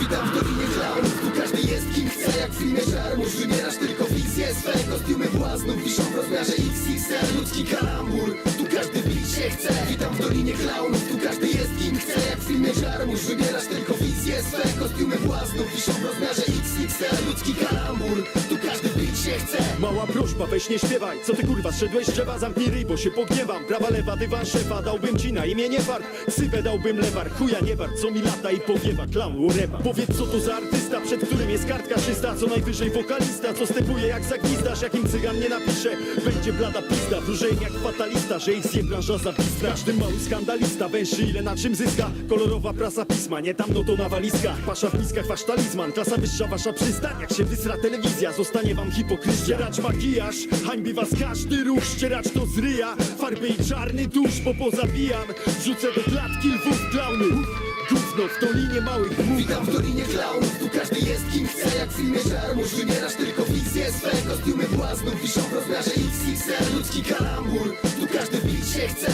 Witam w Dolinie Klaunów, tu każdy jest kim chce Jak w filmie Żarmusz, wybierasz tylko fikcję Swe kostiumy błaznów wiszą w rozmiarze XXL Ludzki kalambur, tu każdy bić się chce. Witam w Dolinie Klaunów, tu każdy jest kim chce Jak w filmie Żarmusz, wybierasz tylko fikcję Swe kostiumy błaznów wiszą w rozmiarze Mała prośba, weź nie śpiewaj. Co ty kurwa, zszedłeś drzewa, zamknij ryj, bo się pogniewam. Prawa, lewa, dywan, szefa, dałbym ci na imię nie fart Sybę dałbym lewar, chuja nie wart. Co mi lata i powiewa, klam, urewa Powiedz co to za artysta, przed którym jest kartka czysta. Co najwyżej wokalista, co stepuje jak zagwizdasz. Jakim cygan nie napisze, będzie blada pizda Wróżeń jak fatalista, że istnieje branża zawista Każdy mały skandalista, węży ile na czym zyska. Kolorowa prasa pisma, nie tam no to na walizkach. Pasza w miskach, wasz talizman, klasa wyższa wasza przystań Jak się wysra telewizja, zostanie wam hipokryzja Ścieracz makijaż, hańbi was każdy ruch Ścieracz to z ryja, farby i czarny tusz Bo pozabijam, rzucę do klatki lwów klauny. Gówno w dolinie małych mów. Witam w Dolinie Klaunów, tu każdy jest kim chce Jak w filmie Żarmusz, wybierasz tylko fikcję Swe. Kostiumy błaznów wiszą w rozmiarze XXL Ludzki kalambur, tu każdy bić się chce